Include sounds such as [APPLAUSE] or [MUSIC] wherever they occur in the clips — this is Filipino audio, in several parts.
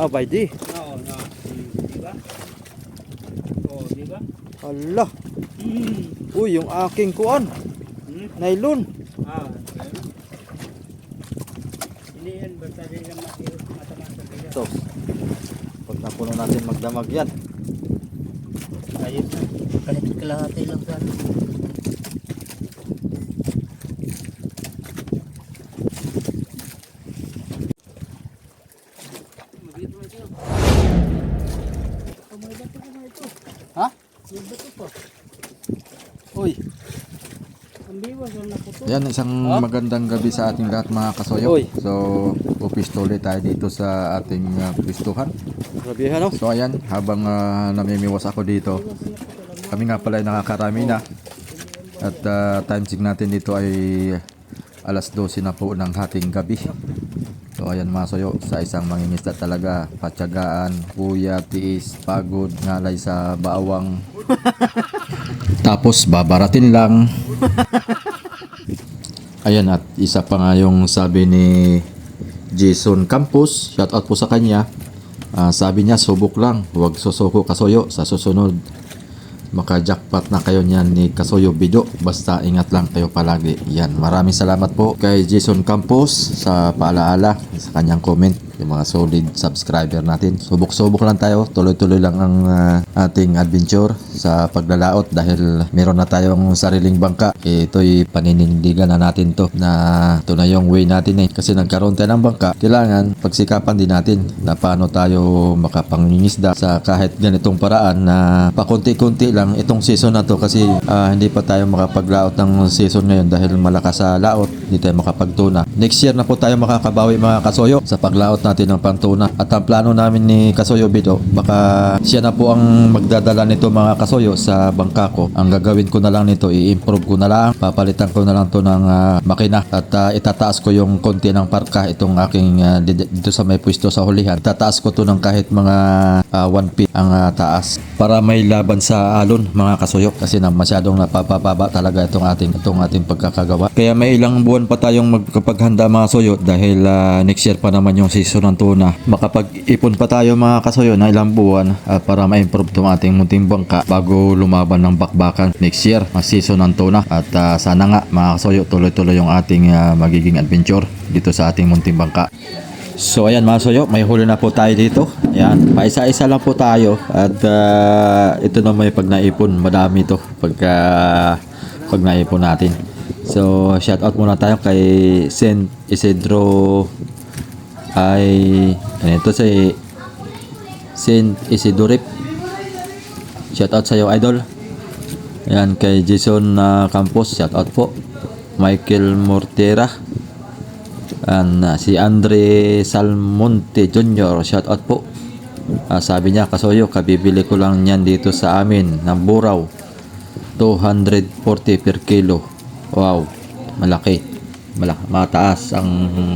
Ah, by. Oo, na. Di ba? Oo, di ba? Hala. Mm. Uy, yung aking kuan. Hmm? Nylon. Ah. Hindi yan, basta rin lang mati- matamaan sa bigas. Ito. Pag napuno natin magdamag yan. Ayun na. Kalit kalahati lang sa ano. Ha? Uy. Ang biwas, wala naputo. Yan, isang magandang gabi sa ating lahat mga kasoyo. Oy. So, upisto ulit tayo dito sa ating uh, pistuhan. Grabe ano? So, ayan, habang uh, namimiwas ako dito, kami nga pala ay nakakarami na. At uh, time check natin dito ay alas 12 na po ng hating gabi. So, ayan mga soyo, sa isang mangingisda talaga, patyagaan, kuya, tiis, pagod, ngalay sa baawang. [LAUGHS] Tapos, babaratin lang. Ayan at isa pa nga yung sabi ni Jason Campos, shout out po sa kanya. Ah, sabi niya subok lang, huwag susuko kasoyo sa susunod. Maka-jackpot na kayo niyan ni Kasoyo Bido. Basta ingat lang kayo palagi. Yan. Maraming salamat po kay Jason Campos sa paalaala sa kanyang comment. Yung mga solid subscriber natin. Subok-subok lang tayo. Tuloy-tuloy lang ang ah, ating adventure sa paglalaot dahil meron na tayong sariling bangka. Ito'y paninindigan na natin to na ito na yung way natin eh. Kasi nagkaroon tayo ng bangka, kailangan pagsikapan din natin na paano tayo makapangingisda sa kahit ganitong paraan na pakunti-kunti lang itong season na to kasi ah, hindi pa tayo makapaglaot ng season ngayon dahil malakas sa laot, hindi tayo makapagtuna. Next year na po tayo makakabawi mga kasoyo sa paglaot natin ng pantuna. At ang plano namin ni Kasoyo Bido, baka siya na po ang magdadala nito mga kasoyo sa bangka ko. Ang gagawin ko na lang nito, i-improve ko na lang, papalitan ko na lang to ng ah, makina at ah, itataas ko yung konti ng parka itong aking di- dito sa may pwesto sa hulihan. Tataas ko to ng kahit mga 1 feet ang ah, taas para may laban sa alon mga kasoyo kasi na masyadong napapababa talaga itong ating itong ating pagkakagawa. Kaya may ilang buwan pa tayong magkapaghanda mga soyo dahil ah, next year pa naman yung season ng tuna. Makapag-ipon pa tayo mga kasoyo na ilang buwan ah, para ma-improve itong ating munting bangka bago lumaban ng bakbakan next year ang season ng tuna. At ah, sana nga mga kasoyo tuloy-tuloy yung ating ah, magiging adventure dito sa ating munting bangka. So ayan mga soyo, may huli na po tayo dito. Ayan, paisa-isa lang po tayo at ah, ito na may pag naipon, madami to pagka pag naipon natin. So shout out muna tayo kay Saint Isidro ay ito si Saint Isidorip. Shout out sa iyo idol. Ayan kay Jason ah, Campos, shout out po. Michael Mortera. An, ah, si Andre Salmonte Jr. Shout out po. Ah, sabi niya, kasoyo, kabibili ko lang niyan dito sa amin ng buraw. 240 per kilo. Wow, malaki. Malaki. Mataas ang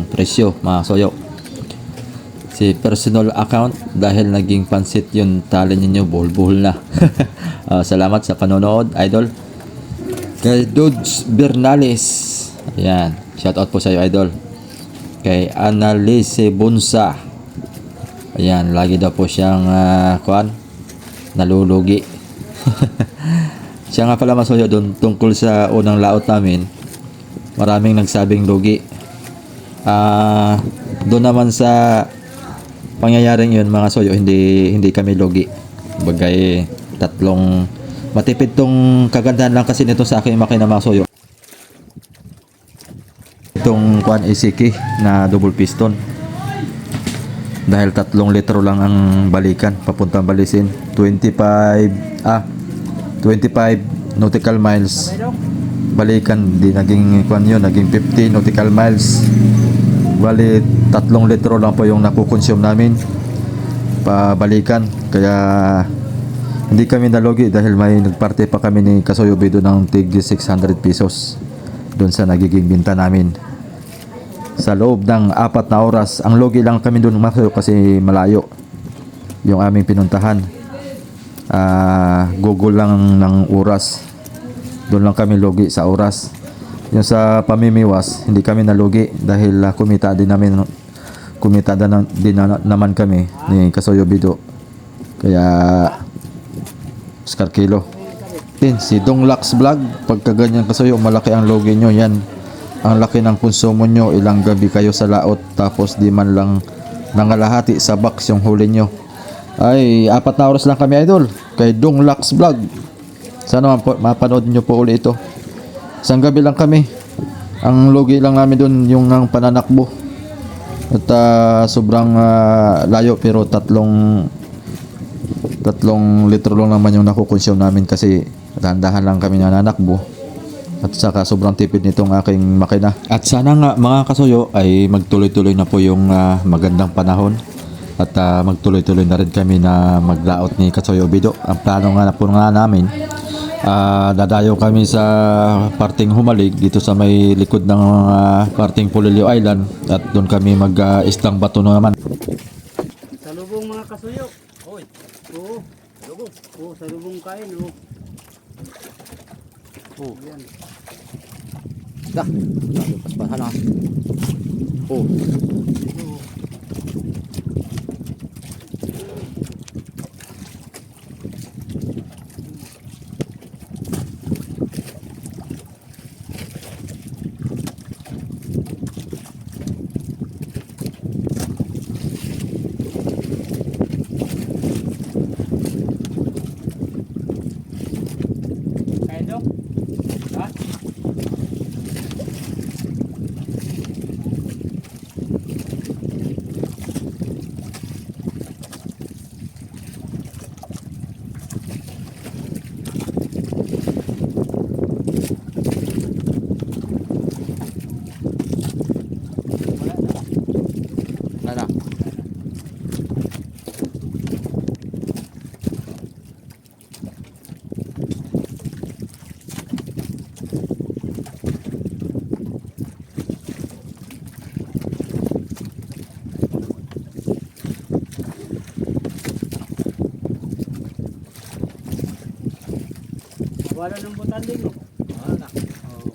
presyo, mga soyo. Si personal account dahil naging pansit yung tali ninyo, buhol-buhol na. [LAUGHS] Ah, salamat sa panonood, idol. Kay Dudes Bernales. Ayan, shout out po sa iyo, idol kay Annalise Bunsa. Ayan, lagi daw po siyang uh, kuan, nalulugi. [LAUGHS] Siya nga pala masuyo doon tungkol sa unang laot namin. Maraming nagsabing lugi. Ah, doon naman sa pangyayaring yun mga soyo, hindi hindi kami lugi. Bagay tatlong matipid tong kagandahan lang kasi nito sa aking makina mga soyo. Itong Kwan Isiki na double piston. Dahil tatlong litro lang ang balikan papuntang balisin. 25 ah 25 nautical miles. Balikan di naging kwan yun naging 50 nautical miles bali tatlong litro lang po yung nakukonsume namin. Pabalikan. Kaya hindi kami nalugi dahil may nagparte pa kami ni Kasoyo Bido ng tig 600 pesos doon sa nagiging binta namin. Sa loob ng apat na oras ang logi lang kami doon masayo kasi malayo yung aming pinuntahan. Ah, google lang ng oras. Doon lang kami logi sa oras yung sa pamimiwas hindi kami nalugi dahil ah, kumita din namin kumita na, din na, naman kami ni Kasoyo Bido. Kaya Oscar Kilo. Din, si Dong Lax Vlog, pagka ganyan Kasoyo, malaki ang logi nyo. Yan, ang laki ng konsumo nyo. Ilang gabi kayo sa laot, tapos di man lang nangalahati sa box yung huli nyo. Ay, apat na oras lang kami idol. Kay Dong Lax Vlog. Sana map- mapanood nyo po ulit ito. Isang gabi lang kami. Ang logi lang namin doon yung ang pananakbo. At ah, sobrang ah, layo pero tatlong tatlong litro lang naman yung nakukonsume namin kasi dahan-dahan lang kami nananakbo. At saka sobrang tipid nitong aking makina. At sana nga mga kasuyo ay magtuloy-tuloy na po yung ah, magandang panahon. At ah, magtuloy-tuloy na rin kami na maglaot ni Kasuyo Bido. Ang plano nga na po nga namin Ah, dadayo kami sa parting Humalig dito sa may likod ng ah, parting Pulilio Island at doon kami mag-istang bato naman. Salubong mga kasuyo. Oy. Oo. Salubong. Oo, salubong kain. Oo. Oh, Yan. dah. Paspahan na. Oh, Kain dong? Ha? Wala na. na na. Wala ng butan din. oh. Wala. Oo.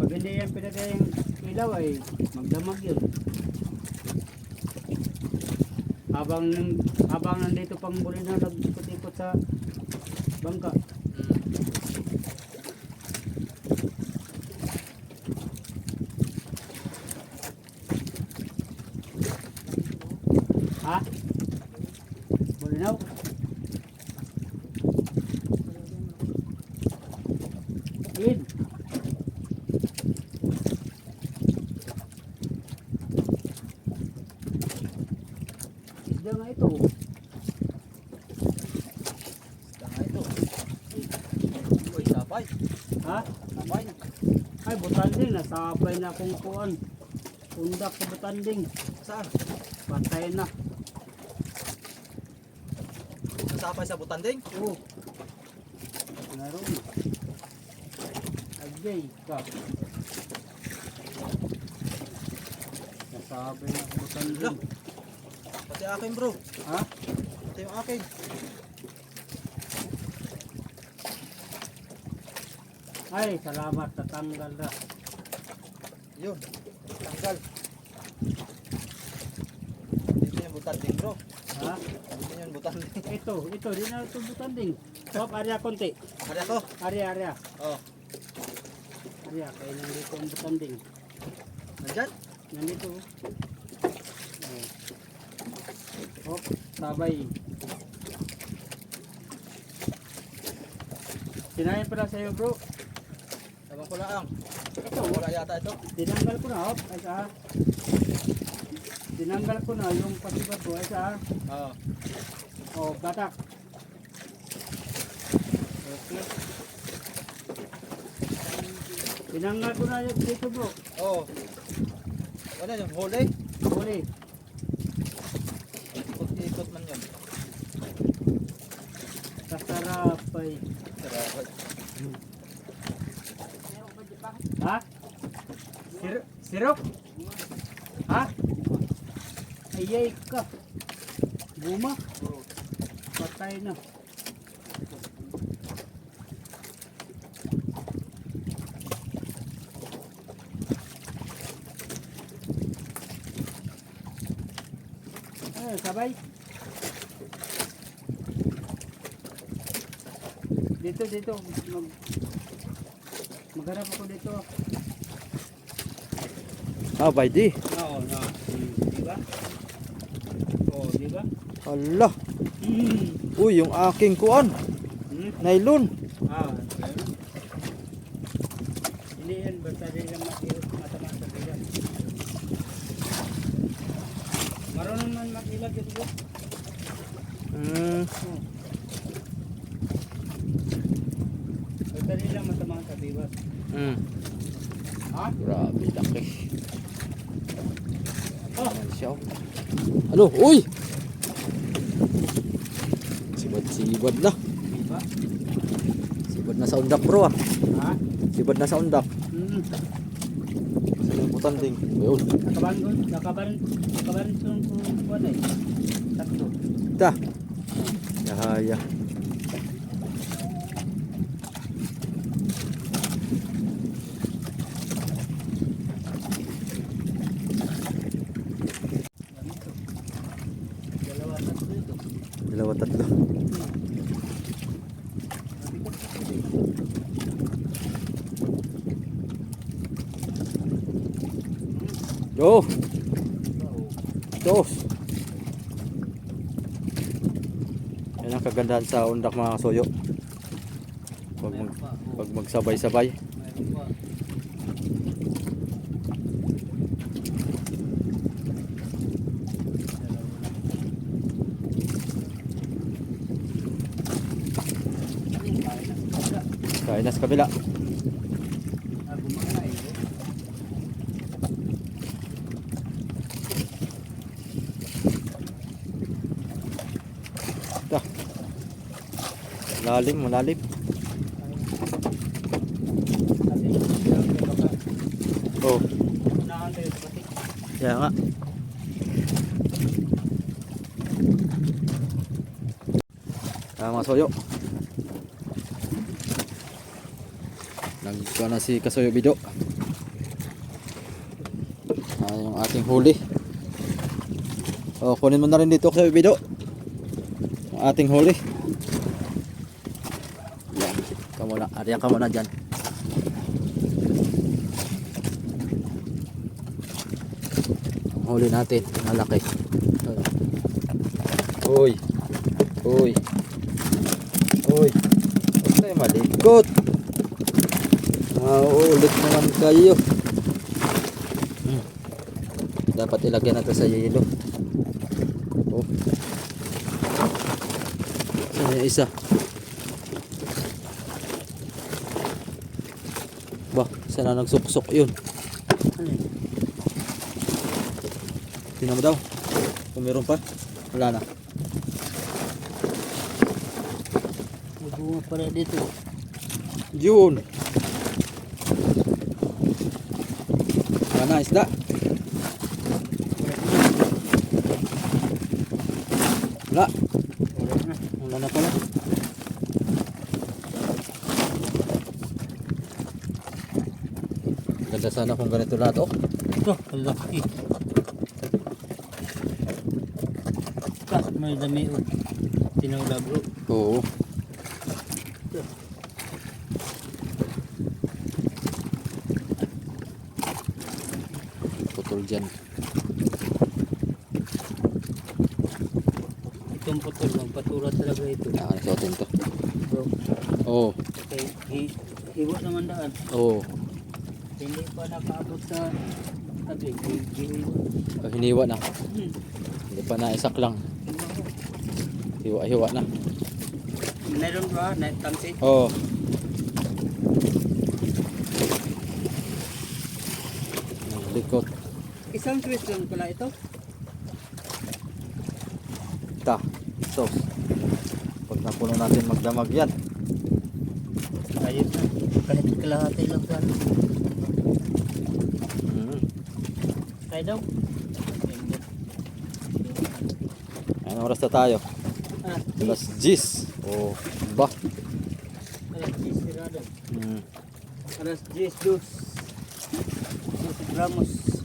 Pag hindi yan pinagay yung ilaw ay magdamag yun. Habang habang nandito pang buli na nag-ikot-ikot sa bangka. Ha? Bulinaw? In. Isda nga ito. Tanga ito. Uy, sabay. Ha? Sabay. Ay, butanding. Nasabay na akong kuan. Pundak sa butanding. Saan? Patay na. Nasapay sa butanding? Oo. Naroon. Agay ka. Nasabay na akong butanding. Pati akin bro. Ha? Pati yung akin. Ay, salamat. Tatanggal na. Yun. Tanggal. Dito yung butanding bro. Ha? Dito yung butanding. [LAUGHS] Ito, ito. Di na ito butanding. Hop, arya konti. Hari ako. Arya, arya. Oh. Arya, kaya nandito ang butanding. Nandyan? Nandito. Oh. Hop, sabay. Sinayin pala sa'yo bro. Sabang ko lang. Ito, Wala yata ito. Tinanggal ko na, hop, ay sa Tinanggal ko na yung pasibat ko, ay sa Oo. Oh, batak. Okay. Tinanggal ko na yung dito bro. Oo. Ano yung huli? Huli. Ikot-ikot man yun. Kasarap ay. Sarap. Ha? Sir sirok? Ha? Ayay ka. Buma? Patay na. Ay, sabay. Dito, dito magharap ako dito. Ah, by di. Oo, no. Di ba? Oo, di ba? Hala. Mm. Uy, yung aking kuan. Hmm? Nylon. Ah, ganun. Hindi yan, basta din lang matama sa bilang. Marunong man mag-ilag ito bro. Mm. Basta din lang matama sa biwas. Mm. Ha? Grabe, laki. Oh, Ayan siya. oh. Ano? Uy! Sibad-sibad na. diba? Sibad na sa undak bro ah. Ha? Sibad na sa undak. Hmm. Sa limbutan ding. Ayun. Nakaban ko, nakaban, nakaban ko kung kuwan eh. Sakto. Ta. Yahaya. Ganito. Dos! Yan ang kagandahan sa undak mga kasuyo. Pag, mag, pag magsabay-sabay. Mayroon pa. Kaya na sa kabila. Ah, gumana eh. Ta. Lalim, malalim. Baka, Oh, kaya nga. Ah, mga soyo. Nagkuha na si Kasoyo Bido. Ah, yung ating huli. Oh, kunin mo na rin dito Kasoyo Bido. Yung ating huli. Yan. Ka muna. Ariyan ka muna dyan. Ang huli natin. Malaki. Uy. Uy. Uy. Huwag tayo malikot. Mauulit naman kayo. Hmm. Dapat ilagyan natin sa yelo. Oh. Saan isa? Ba, saan na nagsuksok yun? Tingnan mo daw. Kung meron pa. Wala na. May bunga pala dito. Yun. Wala na isda. Wala. Wala na pala. Ganda sana kung ganito lahat oh. Ito, ang laki. Kas, may dami o. Tinawla bro. Oo. Putol dyan. Itong putol, magpatulad talaga ito. Ah, nasuotin to. Bro, Oo. kay hi, hiwa naman daan. Oo. Hindi pa nakaabot sa tabi. Oh, hiniwa na. Hmm. Hindi pa naisak lang. hiwa ko. Hiwa-hiwa na. Meron ba? Na tamsi? Oo. Likot. Isang twist lang pala ito. Ta. Sos. Pag napuno natin magdamag yan. Ayun na. Kahit kalahati lang sana. Mm. Kaya daw. Anong oras na tayo? Ah, Alas 10. Oh, ba? alas 10 sirado. Mm. Alas 10 dos. 12 gramos.